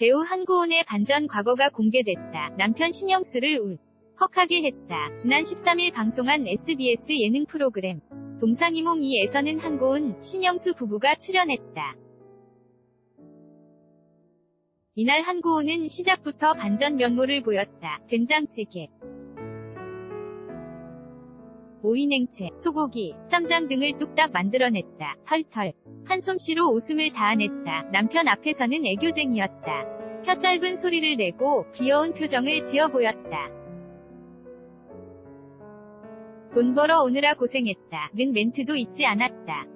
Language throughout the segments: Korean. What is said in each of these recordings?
배우 한고은의 반전 과거가 공개됐다. 남편 신영수를 울컥하게 했다. 지난 13일 방송한 SBS 예능 프로그램 동상이몽 2에서는 한고은, 신영수 부부가 출연했다. 이날 한고은은 시작부터 반전 면모를 보였다. 된장찌개, 오이냉채, 소고기, 쌈장 등을 뚝딱 만들어냈다. 털털. 한솜씨로 웃음을 자아냈다. 남편 앞에서는 애교쟁이였다. 혀 짧은 소리를 내고 귀여운 표정을 지어 보였다. 돈 벌어 오느라 고생했다. 는 멘트도 잊지 않았다.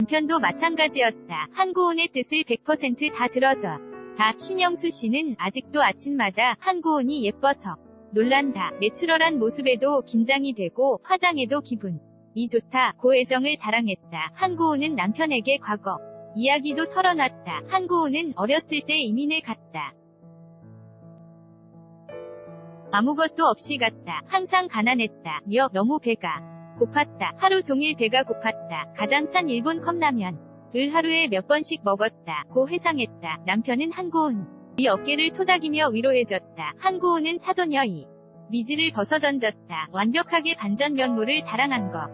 남편도 마찬가지였다. 한고은의 뜻을 100%다 들어줘. 다 신영수 씨는 아직도 아침마다 한고은이 예뻐서 놀란다. 내추럴한 모습에도 긴장이 되고 화장에도 기분. 이 좋다. 고애정을 자랑했다. 한고은은 남편에게 과거 이야기도 털어놨다. 한고은은 어렸을 때 이민을 갔다. 아무것도 없이 갔다. 항상 가난했다. 며 너무 배가 고팠다. 하루 종일 배가 고팠다. 가장 싼 일본 컵라면. 을 하루에 몇 번씩 먹었다. 고 회상했다. 남편은 한고은. 위 어깨를 토닥이며 위로해줬다. 한고은은 차도녀이. 미지를 벗어던졌다. 완벽하게 반전 면모를 자랑한 것.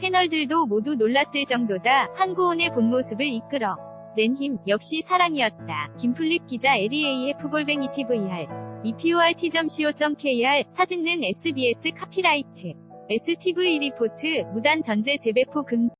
패널들도 모두 놀랐을 정도다. 한고은의 본 모습을 이끌어 낸 힘 역시 사랑이었다. 김플립 기자 LEAF 골뱅이 TVR eporT.co.kr 사진는 SBS 카피라이트 STV 리포트 무단 전제 재배포 금지